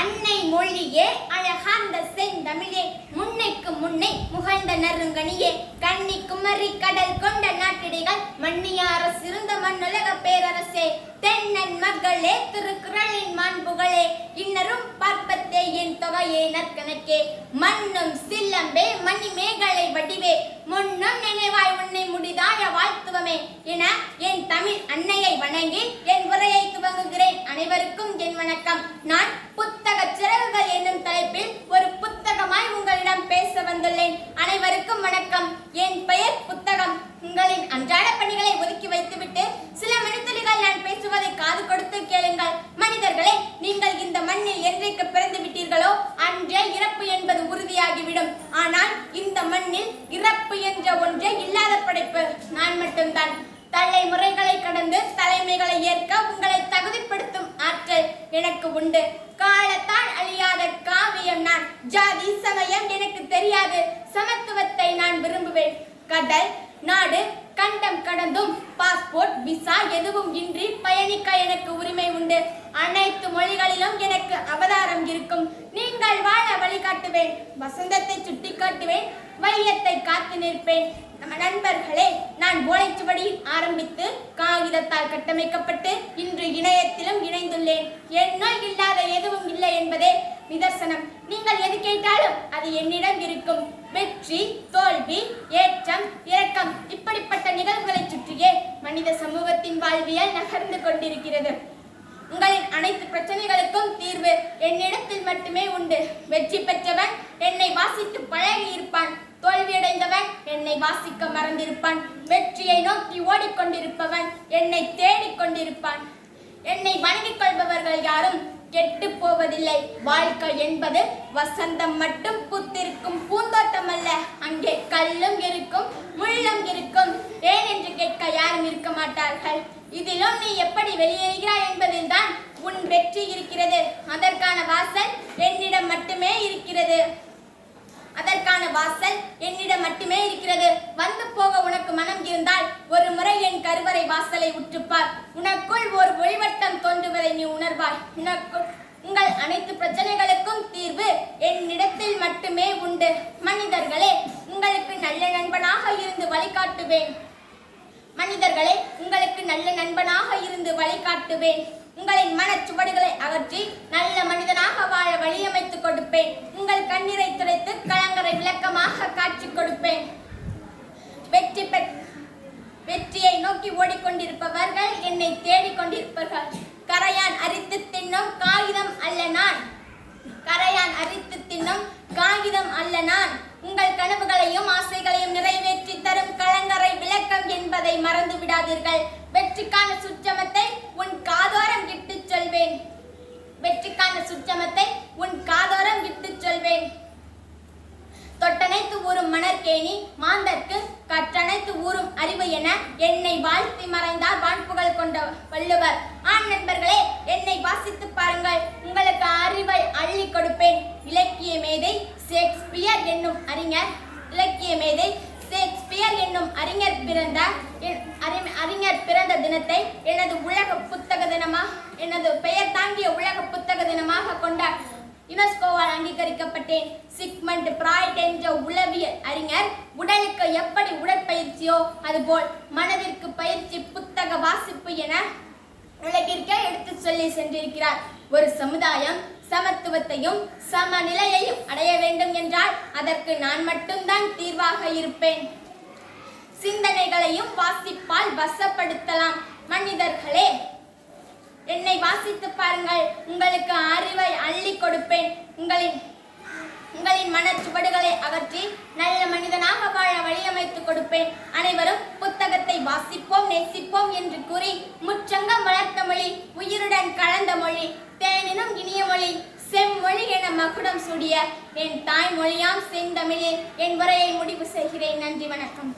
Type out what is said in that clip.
அன்னை மொழியே அழகார்ந்த செந்தமிழே முன்னைக்கு முன்னை முகழ்ந்த நறுங்கனியே கன்னி குமரி கடல் கொண்ட நாட்டிடைகள் மன்னியார சிறந்த மண்ணுலக பேரரசே தென்னன் மகளே திருக்குறளின் மாண்புகளே இன்னரும் பார்ப்பத்தே என் தொகையே நற்கணக்கே. மண்ணும் சில்லம்பே மணி மேகலை வடிவே முன்னும் நினைவாய் உன்னை முடிதாய வாழ்த்துவமே என என் தமிழ் அன்னையை வணங்கி என் உரையை துவங்குகிறேன். அனைவருக்கும் என் வணக்கம். நான் புத்தக சிறகுகள் என்னும் தலைப்பில் ஒரு புத்தகமாய் உங்களிடம் பேச வந்துள்ளேன். அனைவருக்கும் வணக்கம். என் பெயர் புத்தகம். உங்களின் அன்றாட பணிகளை ஒதுக்கி வைத்துவிட்டு சில மணித்துளிகள் நான் பேசுவதை காது கொடுத்து கேளுங்கள். மனிதர்களே நீங்கள் இந்த மண்ணில் என்றைக்கு பிறந்து விட்டீர்களோ அன்றே இறப்பு என்பது உறுதியாகிவிடும். ஆனால் இந்த மண்ணில் இறப்பு என்ற ஒன்றே இல்லாத படைப்பு நான் மட்டும்தான். தலைமுறைகளை கடந்து தலைமைகளை ஏற்க உங்களை தகுதிப்படுத்தும் ஆற்றல் எனக்கு உண்டு. ஜாதி சமயம் எனக்கு தெரியாது. சமத்துவத்தை நான் விரும்புவேன். கடல் நாடு கண்டம் கடந்தும் பாஸ்போர்ட் விசா எதுவும் இன்றி பயணிக்க எனக்கு உரிமை உண்டு. அனைத்து மொழிகளிலும் எனக்கு அவதாரம் இருக்கும். நீங்கள் வாழ காட்டுவேன் வசந்தத்தை சுட்டி காட்டுவேன் வையத்தை காத்து நிற்பேன். நம்ம நண்பர்களே நான் ஓலைச்சுவடியில் ஆரம்பித்து காகிதத்தால் கட்டமைக்கப்பட்டு இன்று இணையத்திலும் இணைந்துள்ளேன். என்னுள் இல்லாத எதுவும் இல்லை என்பதே நிதர்சனம். நீங்கள் எது கேட்டாலும் அது என்னிடம் இருக்கும். வெற்றி தோல்வி ஏற்றம் இரக்கம் இப்படிப்பட்ட நிகழ்வுகளை சுற்றியே மனித சமூகத்தின் வாழ்வியல் நகர்ந்து கொண்டிருக்கிறது. உங்களின் அனைத்து பிரச்சனை என்னிடத்தில் மட்டுமே உண்டு. வெற்றி பெற்றவன் என்னை வாசித்து பழகி இருப்பான் தோல்வியடைந்தவன் என்னை வாசிக்க மறந்திருப்பான். வெற்றியை நோக்கி ஓடிக்கொண்டிருப்பவன் என்னை தேடிக் கொண்டிருப்பான் என்னை வணங்கிக் கொள்பவர்கள் யாரும் கெட்டு போவதில்லை வாழ்க்கை என்பது வசந்தம் மட்டும் பூத்திருக்கும். பூந்தோட்டம் அல்ல அங்கே கல்லும் இருக்கும் முள்ளும் இருக்கும். ஏன் என்று கேட்க யாரும் இருக்க மாட்டார்கள். இதிலும் நீ எப்படி வெளியேறுகிறாய் என்பதில்தான் உன் வெற்றி இருக்கிறது. அதற்கான வாசல் என்னிடம் மட்டுமே இருக்கிறது. அதற்கான வாசல் என்னிடம் மட்டுமே இருக்கிறது. வந்து போக உனக்கு மனம் இருந்தால் ஒரு முறை என் கருவறை வாசலை உற்றுப்பார். உனக்குள் ஒரு ஒளிவட்டம் தோன்று உங்கள் அனைத்து பிரச்சனைகளுக்கும் தீர்வு என்னிடத்தில் மட்டுமே உண்டு. மனிதர்களே உங்களுக்கு நல்ல நண்பனாக இருந்து வழிகாட்டுவேன். மனிதர்களே உங்களுக்கு நல்ல நண்பனாக இருந்து வழிகாட்டுவேன். உங்களின் மனச்சுவடுகளை அகற்றி நல்ல மனிதனாக வாழ வழியமைத்துக் கொடுப்பேன். உங்கள் கண்ணீரை துடைத்து கலங்கரை விளக்கமாக காட்சி கொடுப்பேன். வெற்றி பெற் வெற்றியை நோக்கி ஓடிக்கொண்டிருப்பவர்கள் என்னை தேடிக் கொண்டிருப்பார்கள் கரையான் அரித்து தின்னும் காகிதம் அல்ல நான். கரையான் அரித்து தின்னும் காகிதம் அல்ல நான். உங்கள் கனவுகளையும் ஆசைகளையும் நிறைவேற்றி தரும் கலங்கரை விளக்கம் என்பதை மறந்து விடாதீர்கள் வெற்றிக்கான சுற்றமத்தை ஊறும் மாந்தர்க்கு கற்றனைத்து ஊறும் அறிவு என என்னை வாழ்த்தி மறைந்தார் வான்புகழ் கொண்ட வள்ளுவர். ஆண் நண்பர்களே என்னை வாசித்து பாருங்கள். உங்களுக்கு அறிவை அள்ளி கொடுப்பேன். இலக்கிய மேதை ஷேக்ஸ்பியர் என்னும் அறிஞர். இலக்கிய மேதை ஷேக்ஸ்பியர் என்னும் அறிஞர் பிறந்த அறிஞர் பிறந்த தினத்தை எனது உலக புத்தக தினமாக எனது பெயர் தாங்கிய உலக புத்தக தினமாக கொண்டாட யுனெஸ்கோவால் அங்கீகரிக்கப்பட்டேன். சிக்மண்ட் பிராய்ட் என்ற உளவியல் அறிஞர் உடலுக்கு எப்படி உடற்பயிற்சியோ அதுபோல் மனதிற்கு பயிற்சி புத்தக வாசிப்பு என உலகிற்கே எடுத்து சொல்லி சென்றிருக்கிறார். ஒரு சமுதாயம் சமத்துவத்தையும் சமநிலையையும் அடைய வேண்டும் என்றால் அதற்கு நான் மட்டும்தான் தீர்வாக இருப்பேன். சிந்தனைகளையும் வாசிப்பால் வசப்படுத்தலாம். மனிதர்களே என்னை வாசித்து பாருங்கள். உங்களுக்கு அறிவை அள்ளி கொடுப்பேன். உங்களின் உங்களின் மனச்சுவடுகளை அகற்றி நல்ல மனிதனாக வாழ வழியமைத்து கொடுப்பேன். அனைவரும் புத்தகத்தை வாசிப்போம் நேசிப்போம் என்று கூறி முச்சங்கம் வளர்த்த மொழி உயிருடன் கலந்த மொழி தேனினும் இனிய மொழி செம்மொழி என மகுடம் சூடிய என் தாய்மொழியாம் செந்தமிழில் என் உரையை முடிவு செய்கிறேன். நன்றி வணக்கம்.